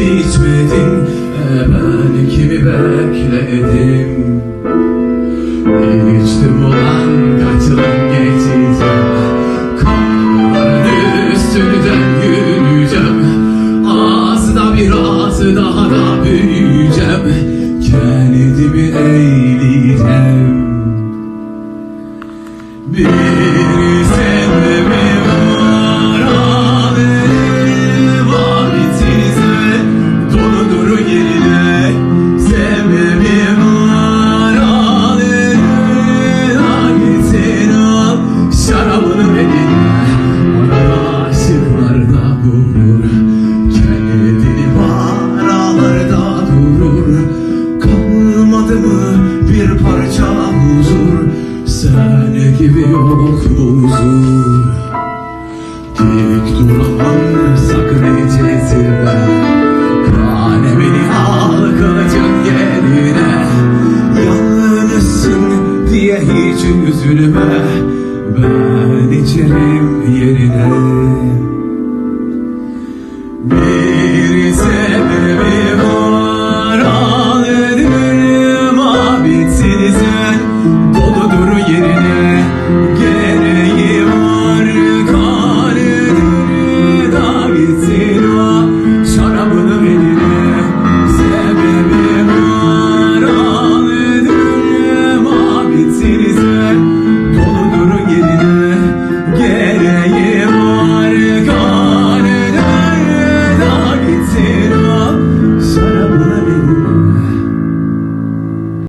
İçmedin e Ben kimi bekledim İçtim ulan kaçırın geçeceğim üstünden yürüyeceğim Ağzı biraz daha da büyüyeceğim Kendimi eğleyeceğim Bir kaldı mı? Bir parça huzur. Sen gibi yok huzur Dik duramam sakın içerisinde Kane beni yerine Yalnızsın diye hiç üzülme. Ben içerim yerine.